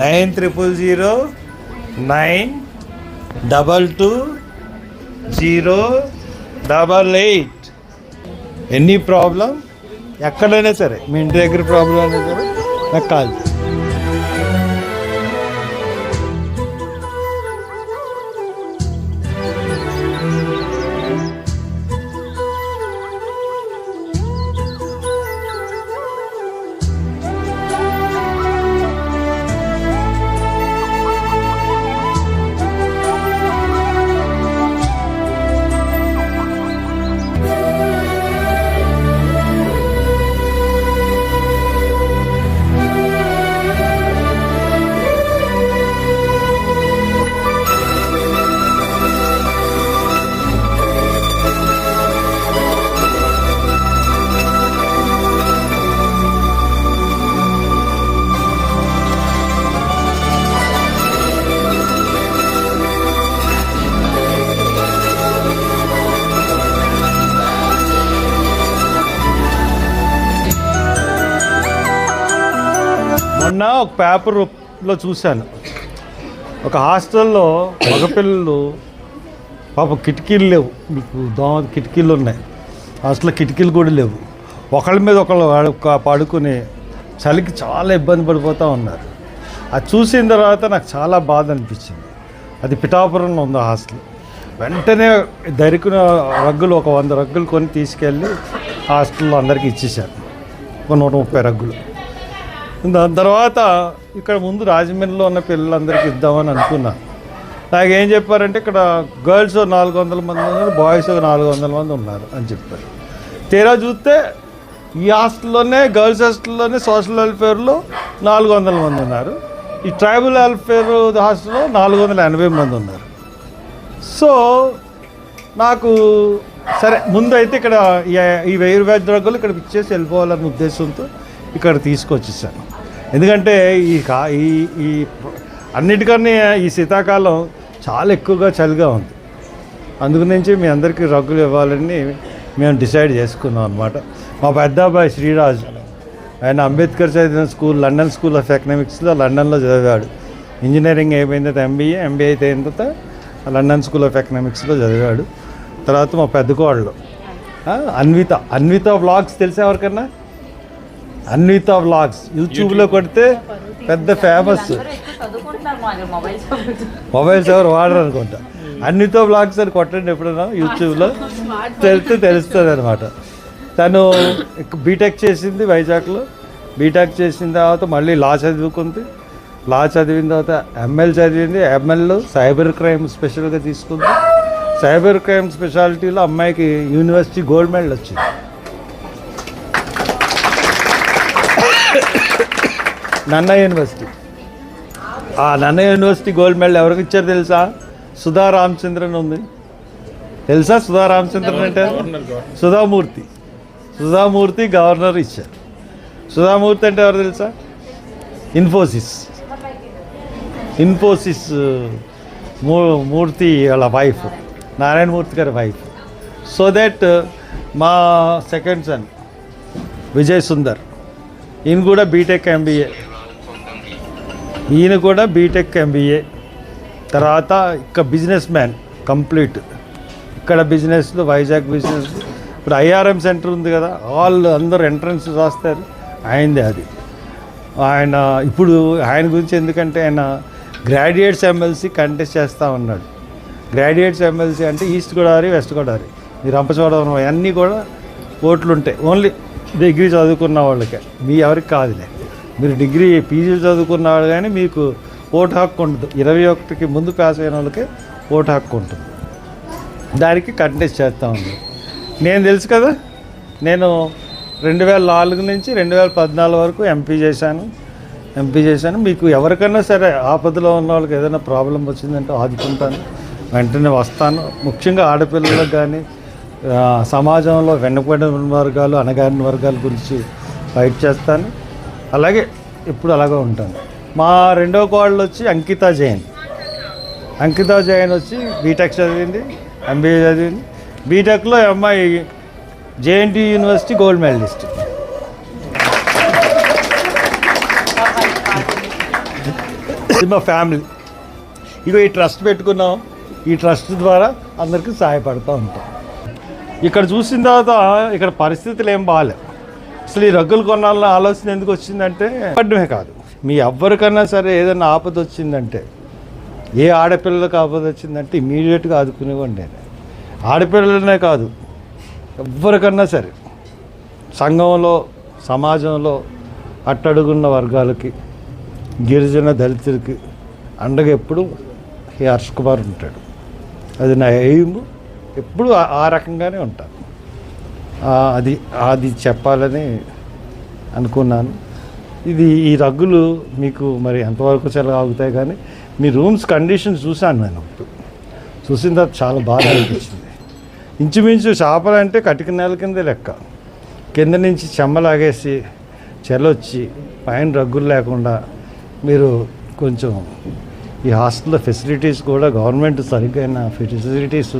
Nine triple zero nine double two zero double eight. Any problem? ఎక్కడైనా సరే మీ ఇంటి దగ్గర ప్రాబ్లం అయినా సరే నాకు కాల్ మొన్న ఒక పేపర్లో చూశాను. ఒక హాస్టల్లో మగపిల్లలు పాప కిటికీలు లేవు. మీకు దోమ కిటికీలు ఉన్నాయి. హాస్టల్లో కిటికీలు కూడా లేవు. ఒకళ్ళ మీద ఒకళ్ళు పడుకుని చలికి చాలా ఇబ్బంది పడిపోతూ ఉన్నారు. అది చూసిన తర్వాత నాకు చాలా బాధ అనిపించింది. అది పిఠాపురంలో ఉంది హాస్టల్. వెంటనే దరికిన రగ్గులు ఒక వంద రగ్గులు కొని తీసుకెళ్ళి హాస్టల్లో అందరికీ ఇచ్చేసాను ఒక నూట ముప్పై రగ్గులు. దాని తర్వాత ఇక్కడ ముందు రాజమండ్రిలో ఉన్న పిల్లలందరికీ ఇద్దామని అనుకున్నా. నాకేం చెప్పారంటే ఇక్కడ గర్ల్స్ నాలుగు వందల మంది ఉన్నారు బాయ్స్ నాలుగు వందల మంది ఉన్నారు అని చెప్పారు. తీరా చూస్తే ఈ హాస్టల్లోనే గర్ల్స్ హాస్టల్లోనే సోషల్ వెల్ఫేర్లో నాలుగు వందల మంది ఉన్నారు. ఈ ట్రైబల్ వెల్ఫేర్ హాస్టల్లో నాలుగు వందల ఎనభై మంది ఉన్నారు. సో నాకు సరే ముందు అయితే ఇక్కడ ఈ- ఈ ద్రగ్గులు ఇక్కడ ఇచ్చేసి వెళ్ళిపోవాలనే ఉద్దేశంతో ఇక్కడ తీసుకొచ్చేసాను. ఎందుకంటే ఈ కా ఈ ఈ అన్నిటికన్నా ఈ శీతాకాలం చాలా ఎక్కువగా చలిగా ఉంది. అందుకు నుంచి మీ అందరికీ రగ్గులు ఇవ్వాలని మేము డిసైడ్ చేసుకున్నాం అనమాట మా పెద్ద అబ్బాయి శ్రీరాజ్ ఆయన అంబేద్కర్ చదివిన స్కూల్ లండన్ స్కూల్ ఆఫ్ ఎకనామిక్స్లో లండన్లో చదివాడు. ఇంజనీరింగ్ అయిపోయిన తర్వాత ఎంబీఏ ఎంబీఏ అయిన తర్వాత లండన్ స్కూల్ ఆఫ్ ఎకనామిక్స్లో చదివాడు. తర్వాత మా పెద్ద కోడలు. అన్విత అన్విత వ్లాగ్స్ తెలిసే ఎవరికన్నా? అన్విత వ్లాగ్స్. యూట్యూబ్లో కొడితే పెద్ద ఫేమస్ మొబైల్స్ ఎవరు వాడరు అనుకుంటా అన్నితో బ్లాగ్స్ అని కొట్టండి ఎప్పుడైనా యూట్యూబ్లో. తెలిస్తే తెలుస్తుంది అనమాట తను బీటెక్ చేసింది వైజాగ్లో. బీటెక్ చేసిన తర్వాత మళ్ళీ లా చదువుకుంది. లా చదివిన తర్వాత ఎంఎల్ చదివింది. ఎంఎల్ సైబర్ క్రైమ్ స్పెషల్గా తీసుకుంది. సైబర్ క్రైమ్ స్పెషాలిటీలో అమ్మాయికి యూనివర్సిటీ గోల్డ్ మెడల్ వచ్చింది. నన్న యూనివర్సిటీ. ఆ నన్న యూనివర్సిటీ గోల్డ్ మెడల్ ఎవరికి ఇచ్చారు తెలుసా? సుధా రామచంద్రన్ ఉంది. తెలుసా సుధా రామచంద్రన్ అంటే? సుధామూర్తి. సుధామూర్తి గవర్నర్ ఇచ్చారు. సుధామూర్తి అంటే ఎవరు తెలుసా? ఇన్ఫోసిస్. ఇన్ఫోసిస్ మూ మూర్తి వాళ్ళ వైఫ్ నారాయణమూర్తి గారి వైఫ్ సో దట్ మా సెకండ్ సన్ విజయ్ సుందర్. ఈయన కూడా బీటెక్ ఎంబీఏ ఈయన కూడా బీటెక్ ఎంబీఏ తర్వాత ఇక్కడ బిజినెస్ మ్యాన్ కంప్లీట్ ఇక్కడ బిజినెస్లో వైజాగ్ బిజినెస్ ఇప్పుడు ఐఆర్ఎం సెంటర్ ఉంది కదా వాళ్ళు అందరు ఎంట్రన్స్ రాస్తారు. ఆయనదే అది. ఆయన ఇప్పుడు ఆయన గురించి ఎందుకంటే ఆయన గ్రాడ్యుయేట్స్ ఎమ్మెల్సీ కంటెస్ట్ చేస్తూ ఉన్నాడు. గ్రాడ్యుయేట్స్ ఎమ్మెల్సీ అంటే ఈస్ట్ గోదావరి వెస్ట్ గోదావరి ఈ రంపచోడవరం అన్నీ కూడా ఓట్లు ఉంటాయి ఓన్లీ డిగ్రీ చదువుకున్న వాళ్ళకే. మీ ఎవరికి కాదులే. మీరు డిగ్రీ పీజీ చదువుకున్న వాళ్ళు కానీ మీకు ఓటు హక్కు ఉండదు ఇరవై ఒకటికి ముందు పాస్ అయిన వాళ్ళకి ఓటు హక్కు ఉంటుంది. దానికి కంటెస్ట్ చేస్తూ ఉంది. నేను తెలుసు కదా నేను రెండు వేల నాలుగు నుంచి రెండు వేల పద్నాలుగు వరకు ఎంపీ చేశాను. ఎంపీ చేశాను. మీకు ఎవరికైనా సరే ఆపదలో ఉన్న వాళ్ళకి ఏదైనా ప్రాబ్లం వచ్చిందంటే ఆదుకుంటాను. వెంటనే వస్తాను. ముఖ్యంగా ఆడపిల్లలకు కానీ సమాజంలో వెనుకబడిన వర్గాలు అణగారిన వర్గాల గురించి ఫైట్ చేస్తాను. అలాగే ఇప్పుడు అలాగే ఉంటాను. మా రెండో కోడలు వచ్చి అంకిత జైన్. అంకిత జైన్ వచ్చి బీటెక్ చదివింది ఎంబీఏ చదివింది. బీటెక్లో అమ్మాయి జేఎన్టీ యూనివర్సిటీ గోల్డ్ మెడలిస్ట్ ఇది మా ఫ్యామిలీ ఇగో ఈ ట్రస్ట్ పెట్టుకున్నాం. ఈ ట్రస్ట్ ద్వారా అందరికీ సహాయపడుతూ ఉంటాం. ఇక్కడ చూసిన తర్వాత ఇక్కడ పరిస్థితులు ఏం బాగాలేవు అసలు ఈ రగ్గులు కొనాలన్న ఆలోచన ఎందుకు వచ్చిందంటే పడ్డమే కాదు. మీ ఎవ్వరికన్నా సరే ఏదైనా ఆపద వచ్చిందంటే ఏ ఆడపిల్లలకు ఆపద వచ్చిందంటే ఇమీడియట్గా ఆదుకునేవాడిని నేను. ఆడపిల్లలనే కాదు ఎవ్వరికన్నా సరే. సంఘంలో సమాజంలో అట్టడుగున్న వర్గాలకి గిరిజన దళితులకి అండగా ఎప్పుడు ఈ హర్ష్ కుమార్ ఉంటాడు. అది నా ఎయిమ్. ఎప్పుడు ఆ- రకంగానే ఉంటాను. అది అది చెప్పాలని అనుకున్నాను. ఇది ఈ రగ్గులు మీకు మరి ఎంతవరకు చాలా ఆగుతాయి కానీ మీ రూమ్స్ కండిషన్ చూశాను నేను ఒకటి. చూసిన తర్వాత చాలా బాగా అనిపించింది. ఇంచుమించు చేపలు అంటే కటిక నెల కింద లెక్క. కింద నుంచి చెమ్మలాగేసి చెలొచ్చి పైన రగ్గులు లేకుండా మీరు కొంచెం ఈ హాస్టల్లో ఫెసిలిటీస్ కూడా గవర్నమెంట్ సరిగ్గా ఫెసిలిటీస్